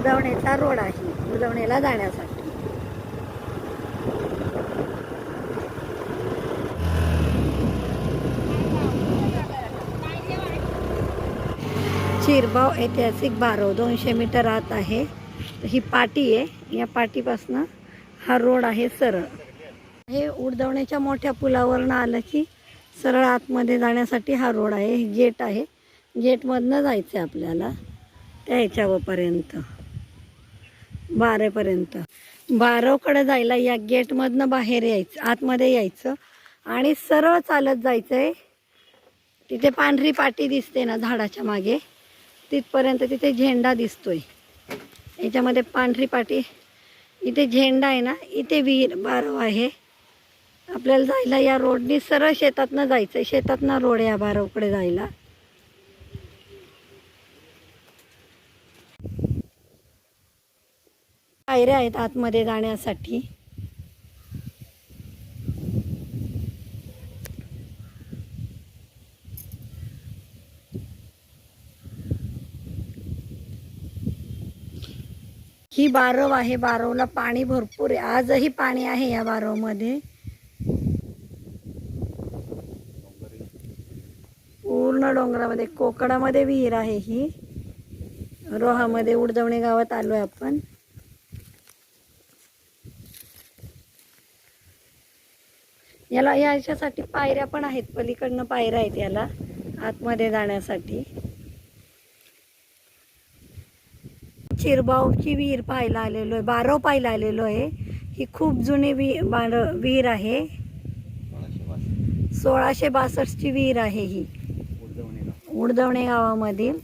मुरदवणेचा road आहे. मुरदवणेला जाण्यासाठी. चिरबाव ऐतिहासिक बारव दोनशे मीटर आत आहे. ही पाटी आहे. या पाटीपासनं हा रोड आहे सरळ. हे उडदवण्याच्या मोठ्या पुलावरनं आलं की सरळ आतमध्ये जाण्यासाठी हा रोड आहे. हे गेट आहे. गेटमधनं जायचं आहे आपल्याला त्या ह्याच्यावरपर्यंत बारापर्यंत. बारवकडे जायला या गेटमधनं बाहेर यायचं आतमध्ये यायचं आणि सरळ चालत जायचं आहे तिथे पांढरी पाटी दिसते ना झाडाच्या मागे तिथपर्यंत तिथे झेंडा दिसतोय. याच्यामध्ये पांढरी पाटी इथे झेंडा आहे ना इथे विहीर बारव आहे. आपल्याला जायला या रोडनी सरळ शेतातनं जायचं आहे शेतातनं रोड आहे या बारवकडे जायला. पायऱ्या आहेत आतमध्ये जाण्यासाठी. ही बारव आहे बारवला पाणी भरपूर आहे. आजही पाणी आहे या बारवमध्ये. पूर्ण डोंगरामध्ये कोकणामध्ये विहीर आहे ही. रोहामध्ये उडदवणे गावात आलो आहे आपण. याला याच्यासाठी पायऱ्या पण आहेत. पलीकडनं पायऱ्या आहेत याला. आतमध्ये जाण्यासाठी. चिरबावची विहीर पाहायला आलेलो आहे. बारव पाहायला आलेलो आहे. ही खूप जुनी वि बार विहीर आहे. सोळाशे बासष्टची विहीर आहे ही. उडदवणे गावामधील.